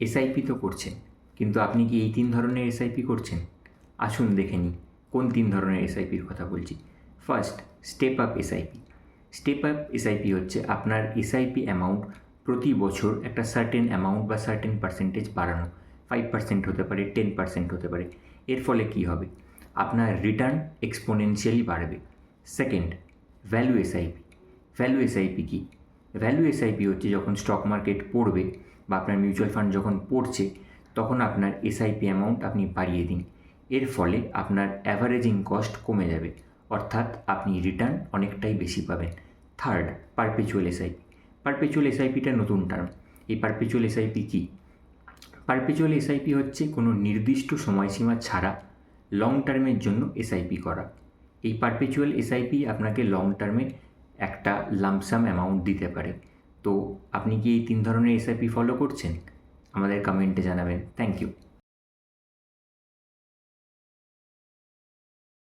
SIP তো করছেন, কিন্তু আপনি কি এই তিন ধরনের এসআইপি করছেন? আসুন দেখে নিই, কোন তিন ধরনের এসআইপির কথা বলছি। First step up SIP step up SIP হচ্ছে আপনার এসআইপি অ্যামাউন্ট প্রতি বছর একটা সার্টেন অ্যামাউন্ট বা সার্টেন পার্সেন্টেজ বাড়ানো। ফাইভ পার্সেন্ট হতে পারে টেন পার্সেন্ট হতে পারে। এর ফলে কী হবে? আপনার রিটার্ন এক্সপোনেনশিয়ালি বাড়বে। Second value SIP value SIP কী? ভ্যালু এসআইপি হচ্ছে যখন স্টক মার্কেট পড়বে বা আপনার মিউচুয়াল ফান্ড যখন পড়ছে, তখন আপনার এসআইপি অ্যামাউন্ট আপনি বাড়িয়ে দিন। এর ফলে আপনার অ্যাভারেজিং কস্ট কমে যাবে, অর্থাৎ আপনি রিটার্ন অনেকটাই বেশি পাবেন। থার্ড পারপেচুয়াল এসআইপি পারপেচুয়াল এসআইপিটা নতুন টার্ম এই পারপেচুয়াল এসআইপি কী? পারপেচুয়াল এসআইপি হচ্ছে কোনো নির্দিষ্ট সময়সীমা ছাড়া লং টার্মের জন্য এসআইপি করা। এই পারপেচুয়াল এসআইপি আপনাকে লং টার্মে একটা লামসাম অ্যামাউন্ট দিতে পারে। তো আপনি কি এই তিন ধরনের এসআইপি ফলো করছেন? আমাদের কমেন্টে জানাবেন। Thank you